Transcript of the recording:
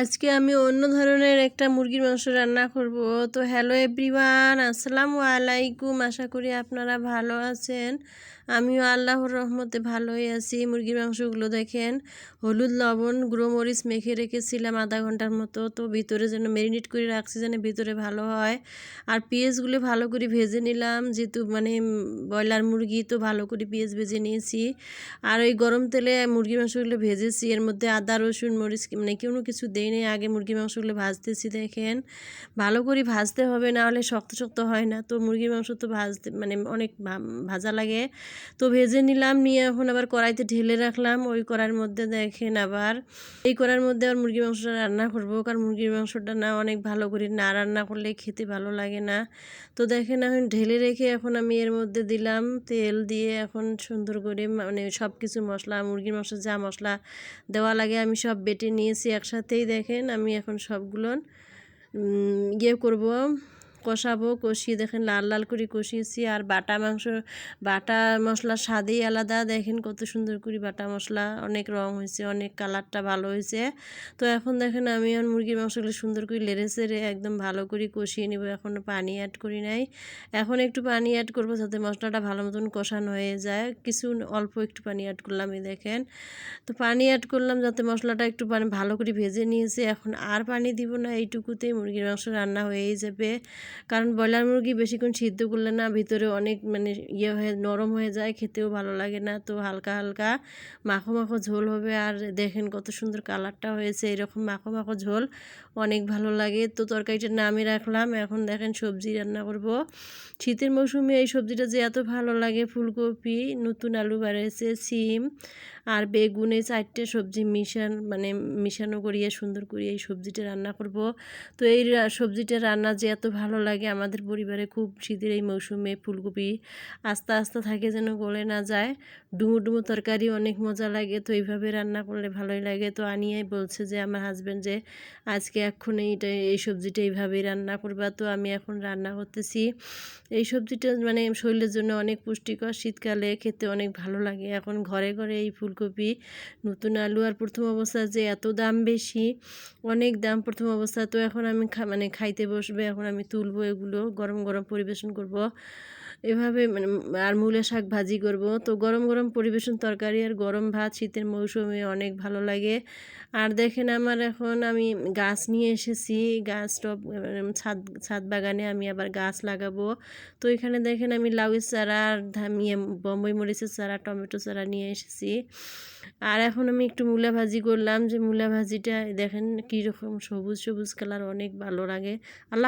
আজকে আমি অন্য ধরনের একটা মুরগির মাংস রান্না করব। তো হ্যালো এভরিওয়ান আসসালামু আলাইকুম। আশা করি আপনারা ভালো আছেন। আমিও আল্লাহর রহমতে ভালোই আছি। মুরগির মাংসগুলো দেখেন, হলুদ, লবণ, গুঁড়ো, মরিচ মেখে রেখেছিলাম আধা ঘণ্টার মতো। তো ভিতরে যেন ম্যারিনেট করে রাখছি যেন ভিতরে ভালো হয়। আর পেঁয়াজগুলো ভালো করে ভেজে নিলাম। যেহেতু মানে ব্রয়লার মুরগি, তো ভালো করে পেঁয়াজ ভেজে নিয়েছি। আর ওই গরম তেলে মুরগির মাংসগুলো ভেজেছি। এর মধ্যে আদা, রসুন, মরিচ মানে কোনো কিছু দেই নেই আগে মুরগির মাংসগুলো ভাজতেছি দেখেন। ভালো করে ভাজতে হবে, না হলে শক্ত শক্ত হয় না। তো মুরগির মাংস তো ভাজতে মানে অনেক ভাজা লাগে। তো ভেজে নিলাম, নিয়ে এখন আবার কড়াইতে ঢেলে রাখলাম। ওই কড়াইয়ের মধ্যে দেখেন আবার, এই কড়াইয়ের মধ্যে আবার মুরগির মাংসটা রান্না করব। কারণ মুরগির মাংসটা না অনেক ভালো করে না রান্না করলে খেতে ভালো লাগে না। তো দেখেন এখন ঢেলে রেখে এখন আমি এর মধ্যে দিলাম তেল দিয়ে এখন সুন্দর করে মানে সব কিছু মশলা, মুরগির মাংস যা মশলা দেওয়া লাগে আমি সব বেটে নিয়েছি একসাথেই। দেখেন আমি এখন সবগুলো ইয়ে করব। কষাবো, কষিয়ে দেখেন লাল লাল করে কষিয়েছি। আর বাটা মাংস, বাটা মশলা স্বাদেই আলাদা। দেখেন কত সুন্দর করে বাটা মশলা, অনেক রং হয়েছে, অনেক কালারটা ভালো হয়েছে। তো এখন দেখেন আমি এখন মুরগির মাংসগুলো সুন্দর করে লেড়ে সেড়ে একদম ভালো করে কষিয়ে নিব। এখন পানি অ্যাড করি নাই। এখন একটু পানি অ্যাড করব যাতে মশলাটা ভালো মতন কষানো হয়ে যায়। কিছু অল্প একটু পানি অ্যাড করলাম এই দেখেন। তো পানি অ্যাড করলাম যাতে মশলাটা একটু মানে ভালো করে ভেজে নিয়েছে। এখন আর পানি দিব না, এইটুকুতেই মুরগির মাংস রান্না হয়েই যাবে। কারণ ব্রয়লার মুরগি বেশিক্ষণ সিদ্ধ করলে না ভিতরে অনেক মানে ইয়ে হয়ে, নরম হয়ে যায়, খেতেও ভালো লাগে না। তো হালকা হালকা মাখো মাখো ঝোল হবে। আর দেখেন কত সুন্দর কালারটা হয়েছে, এরকম মাখো মাখো ঝোল অনেক ভালো লাগে। তো তরকারিটা নামে রাখলাম। এখন দেখেন সবজি রান্না করব। শীতের মৌসুমে এই সবজিটা যে এত ভালো লাগে, ফুলকপি, নতুন আলু বাড়িয়েছে সিম আর বেগুন চারটে সবজি মিশান মানে মিশানো করিয়ে সুন্দর করিয়ে এই সবজিটা রান্না করব। তো এই সবজিটা রান্না যে এত ভালো লাগে। আমাদের পরিবারে খুব শীতের এই মৌসুমে ফুলকপি আস্তে আস্তে থাকে যেন গলে না যায়। ডুমো ডুমো তরকারি অনেক মজা লাগে, তো এইভাবে রান্না করলে ভালোই লাগে। তো আনিয়াই বলছে যে, আমার হাজব্যান্ড যে, আজকে এখন এইটা এই সবজিটা এইভাবেই রান্না করবা। তো আমি এখন রান্না করতেছি। এই সবজিটা মানে শরীরের জন্য অনেক পুষ্টিকর। শীতকালে খেতে অনেক ভালো লাগে। এখন ঘরে ঘরে এই ফুলকপি, নতুন আলু আর প্রথম অবস্থা যে এত দাম বেশি, অনেক দাম প্রথম অবস্থা। তো এখন আমি মানে খাইতে বসবে, এখন আমি তুলবো এগুলো গরম গরম পরিবেশন করব। এভাবে মানে আর মূলে শাক ভাজি করব। তো গরম গরম পরিবেশন তরকারি আর গরম ভাত শীতের মৌসুমে অনেক ভালো লাগে। আর দেখেন আমার এখন আমি গাছ নিয়ে এসেছি, গাছ টপ ছাদ ছাদ বাগানে আমি আবার গাছ লাগাবো। তো এখানে দেখেন আমি লাউয়ের চারা আর ধামিয়ে বম্বই মরিচের চারা, টমেটো চারা নিয়ে এসেছি। আর এখন আমি একটু মূলা ভাজি করলাম। যে মূলা ভাজিটা দেখেন কীরকম সবুজ সবুজ কালার, অনেক ভালো লাগে। আল্লাহ